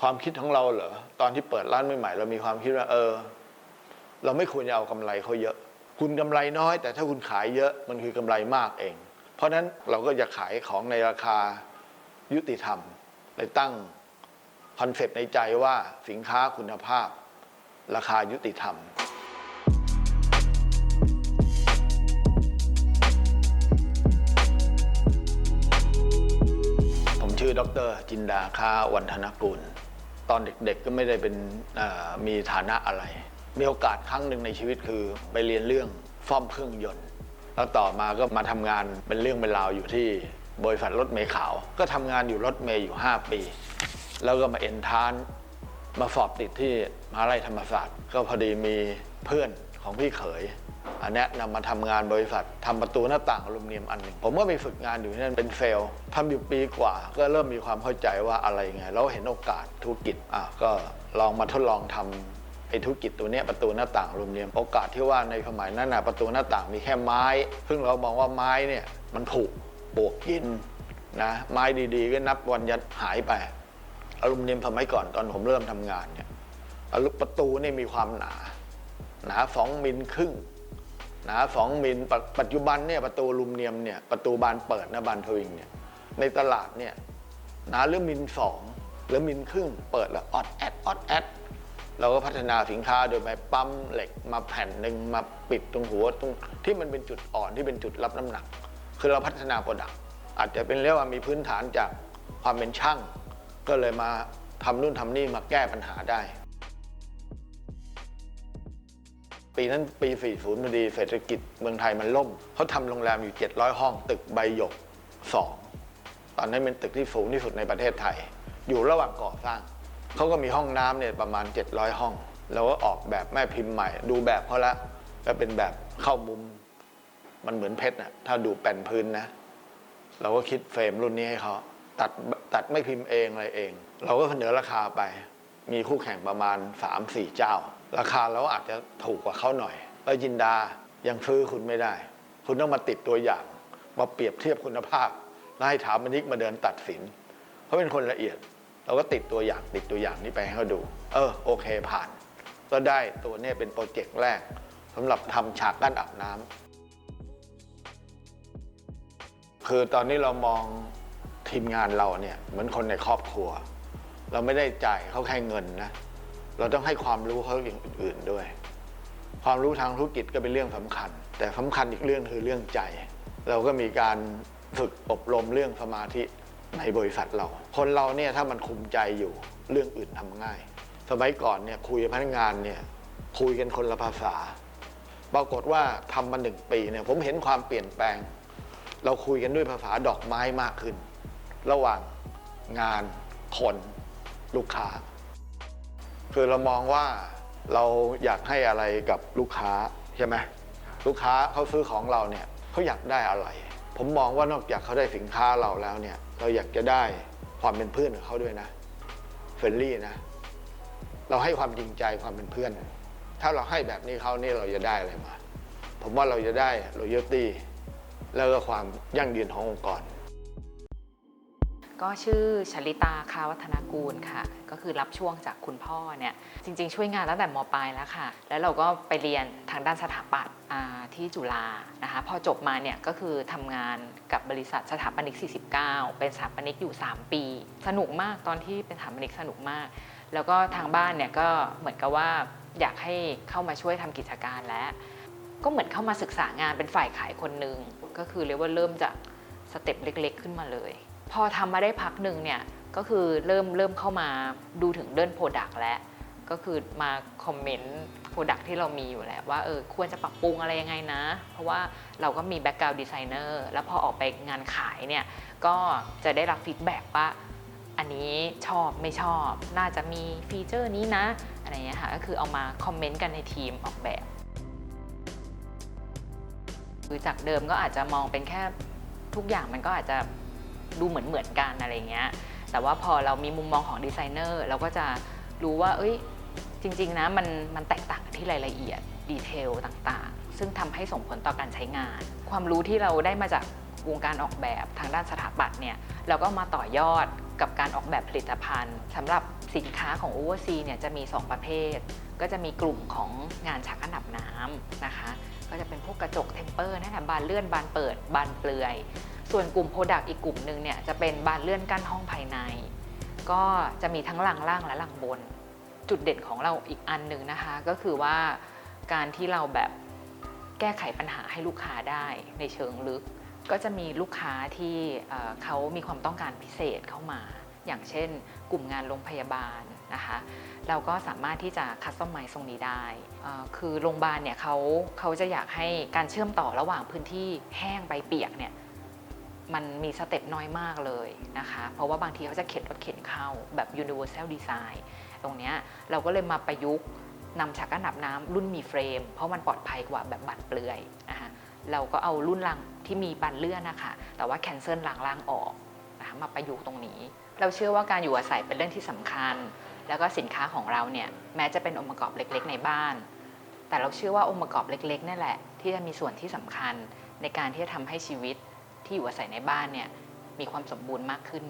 ความคิดของเราเหรอตอนที่เปิดร้านใหม่ๆเรามีความคิดว่าเออ เราไม่ควรจะเอากำไรเขาเยอะ คุณกำไรน้อย แต่ถ้าคุณขายเยอะมันคือกำไรมากเอง เพราะฉะนั้นเราก็จะขายของในราคายุติธรรมเลยตั้งคอนเซปต์ในใจว่าสินค้าคุณภาพ ราคายุติธรรมผมชื่อดรจินดาค้าวันธนกุล ตอนเด็กๆก็ไม่ได้เป็นมีฐานะอะไร มีโอกาสครั้งหนึ่งในชีวิตคือไปเรียนเรื่องซ่อมเครื่องยนต์ แล้วต่อมาก็มาทำงานเป็นเรื่องเป็นราวอยู่ที่บริษัทรถเมล์ขาว ก็ทำงานอยู่รถเมล์อยู่ 5 ปี แล้วก็มาเอ็นทานมาสอบติดที่มหาลัยธรรมศาสตร์ ก็พอดีมีเพื่อนของพี่เขย แนะนำมาทำงานบริษัททำประตูหน้าต่างอลูมิเนียมอันหนึ่งผมก็ไปฝึกงานอยู่ที่นั่นเป็นเซลล์ทำอยู่ปีกว่า ก็เริ่มมีความเข้าใจว่าอะไรไงแล้วเห็นโอกาสธุรกิจอะก็ลองมาทดลองทำไอ้ธุรกิจตัวเนี้ยประตูหน้าต่างอลูมิเนียมโอกาสที่ว่าในสมัยนั้นนะประตูหน้าต่างมีแค่ไม้ ซึ่งเรามองว่าไม้เนี่ยมันผุปวกกินนะไม้ดีๆ ก็นับวันยัดหายไปอลูมิเนียมสมัยก่อนตอนผมเริ่มทำงานเนี่ยอลูประตูนี่มีความหนา หนาสองมิลครึ่ง นาสองมิลป,ปัจจุบันเนี่ยประตูอลูมิเนียมเนี่ยประตูบานเปิดนะบานทวิงเนี่ยในตลาดเนี่ยนาหรือมิลสองหรือมิลครึ่งเปิดแล้วออดแอดออดแอดเราก็พัฒนาสินค้าโดยไปปั๊มเหล็กมาแผ่นหนึ่งมาปิดตรงหัวตรงที่มันเป็นจุดอ่อนที่เป็นจุดรับน้ำหนัก คือเราพัฒนาโปรดักต์อาจจะเป็นเรียกว่ามีพื้นฐานจากความเป็นช่าง ก็เลยมาทำนู่นทำนี่มาแก้ปัญหาได้ ปีนั้นปี 40พอดีเศรษฐกิจเมืองไทยมันล่มเขาทำโรงแรมอยู่ 700 ห้อง ตึกใบหยก 2 ตอนนั้นเป็นตึกที่สูงที่สุดในประเทศไทย อยู่ระหว่างก่อสร้าง เขาก็มีห้องน้ำเนี่ยประมาณ 700 ห้องเราก็ออกแบบแม่พิมพ์ใหม่ ดูแบบเขาละก็เป็นแบบเข้ามุม มันเหมือนเพชรนะถ้าดูแผ่นพื้นนะ เราก็คิดเฟรมรุ่นนี้ให้เขาตัดตัดไม่พิมพ์เองอะไรเอง เราก็เสนอราคาไป มีคู่แข่งประมาณ 3-4 เจ้า ราคาเราอาจจะถูกกว่าเขาหน่อย แล้วจินดายังซื้อคุณไม่ได้ คุณต้องมาติดตัวอย่าง มาเปรียบเทียบคุณภาพแล้วให้ถามมนิกมาเดินตัดสินเขาเป็นคนละเอียด เราก็ติดตัวอย่างติดตัวอย่างนี้ไปให้เขาดู เออโอเคผ่าน ก็ได้ตัวนี้เป็นโปรเจกต์แรกสำหรับทำฉากกั้นอาบน้ำคือตอนนี้เรามองทีมงานเราเนี่ยเหมือนคนในครอบครัว เราไม่ได้จ่ายเขาแค่เงินนะ เราต้องให้ความรู้เขาอย่างอื่นๆด้วย ความรู้ทางธุรกิจก็เป็นเรื่องสำคัญ แต่สำคัญอีกเรื่องคือเรื่องใจ เราก็มีการฝึกอบรมเรื่องสมาธิในบริษัทเรา คนเราเนี่ยถ้ามันคุมใจอยู่เรื่องอื่นทำง่าย สมัยก่อนเนี่ยคุยกับพนักงานเนี่ยคุยกันคนละภาษา ปรากฏว่าทำมาหนึ่งปีเนี่ยผมเห็นความเปลี่ยนแปลง เราคุยกันด้วยภาษาดอกไม้มากขึ้น ระหว่างงานคนลูกค้า คือเรามองว่าเราอยากให้อะไรกับลูกค้าใช่ไหมลูกค้าเขาซื้อของเราเนี่ยเขาอยากได้อะไร ผมมองว่านอกจากเขาได้สินค้าเราแล้วเนี่ย เราอยากจะได้ความเป็นเพื่อนกับเขาด้วยนะเฟรนลี่นะ เราให้ความจริงใจความเป็นเพื่อน ถ้าเราให้แบบนี้เขานี่เราจะได้อะไรมา ผมว่าเราจะได้ loyalty แล้วก็ความยั่งยืนขององค์กร ก็ชื่อชลิตาคาวัฒนากูลค่ะ ก็คือรับช่วงจากคุณพ่อเนี่ยจริง ๆ ช่วยงานตั้งแต่มปลายแล้วค่ะ แล้วเราก็ไปเรียนทางด้านสถาปัตย์ที่จุฬานะคะพอจบมาเนี่ยก็คือทำงานกับบริษัทสถาปนิก 49 เป็นสถาปนิกอยู่ 3 ปี สนุกมากตอนที่เป็นสถาปนิกสนุกมาก แล้วก็ทางบ้านเนี่ยก็เหมือนกับว่าอยากให้เข้ามาช่วยทำกิจการแล้วก็เหมือนเข้ามาศึกษางานเป็นฝ่ายขายคนหนึ่งก็คือเรียกว่าเริ่มจากสเต็ปเล็ก ๆ ขึ้นมาเลย พอทำมาได้พักหนึ่งเนี่ยก็คือเริ่มเริ่มเข้ามาดูถึงเดินโปรดักต์แล้วก็คือมาคอมเมนต์โปรดักต์ที่เรามีอยู่แล้วว่าเออควรจะปรับปรุงอะไรยังไงนะ เพราะว่าเราก็มีแบ็กกราวด์ดีไซเนอร์แล้วพอออกไปงานขายเนี่ย ก็จะได้รับฟีดแบ็กว่า อันนี้ชอบไม่ชอบ น่าจะมีฟีเจอร์นี้นะ อะไรเงี้ยค่ะ ก็คือเอามาคอมเมนต์กันในทีมออกแบบคือจากเดิมก็อาจจะมองเป็นแค่ทุกอย่างมันก็อาจจะ ดูเหมือนเหมือนกันอะไรเงี้ย แต่ว่าพอเรามีมุมมองของดีไซเนอร์เราก็จะรู้ว่า เอ้ย จริง ๆ นะ มันมันแตกต่างที่รายละเอียดดีเทลต่างๆ ซึ่งทำให้ส่งผลต่อการใช้งาน ความรู้ที่เราได้มาจากวงการออกแบบทางด้านสถาปัตย์เนี่ย เราก็มาต่อยอดกับการออกแบบผลิตภัณฑ์สำหรับสินค้าของ o v e r s e a เนี่ยจะมี 2 ประเภท ก็จะมีกลุ่มของงานชักอันดับน้ำนะคะ ก็จะเป็นพวกกระจกเทมเปอร์นั่นแหละบานเลื่อนบานเปิดบานเปลือย ส่วนกลุ่มโปรดักต์อีกกลุ่มหนึ่งเนี่ยจะเป็นบานเลื่อนกั้นห้องภายใน ก็จะมีทั้งหลังล่างและหลังบน จุดเด่นของเราอีกอันหนึ่งนะคะ ก็คือว่าการที่เราแบบแก้ไขปัญหาให้ลูกค้าได้ในเชิงลึก ก็จะมีลูกค้าที่เอ่อเขามีความต้องการพิเศษเข้ามา อย่างเช่น กลุ่มงานโรงพยาบาลนะคะ เราก็สามารถที่จะคัสตอมไมซ์ตรงนี้ได้ คือโรงพยาบาลเนี่ยเขาเขาจะอยากให้การเชื่อมต่อระหว่างพื้นที่แห้งไปเปียกเนี่ย มันมีสเต็ปน้อยมากเลยนะคะ เพราะว่าบางทีเขาจะเข็นรถเข็นเข้าแบบ universal design ตรงเนี้ยเราก็เลยมาประยุกต์นำชักกันดับน้ำรุ่นมีเฟรม เพราะมันปลอดภัยกว่าแบบบัตรเปลือยนะคะเราก็เอารุ่นรางที่มีบันเลื่อนนะคะแต่ว่าแคนเซิลรางล่างออกนะคะมาประยุกต์ตรงนี้ เราเชื่อว่าการอยู่อาศัยเป็นเรื่องที่สำคัญ แล้วก็สินค้าของเราเนี่ยแม้จะเป็นองค์ประกอบเล็กๆ ในบ้าน แต่เราเชื่อว่าองค์ประกอบเล็กๆนี่แหละ ที่จะมีส่วนที่สำคัญในการที่จะทำให้ชีวิต ที่อยู่อาศัยในบ้านเนี่ยมีความสมบูรณ์มากขึ้น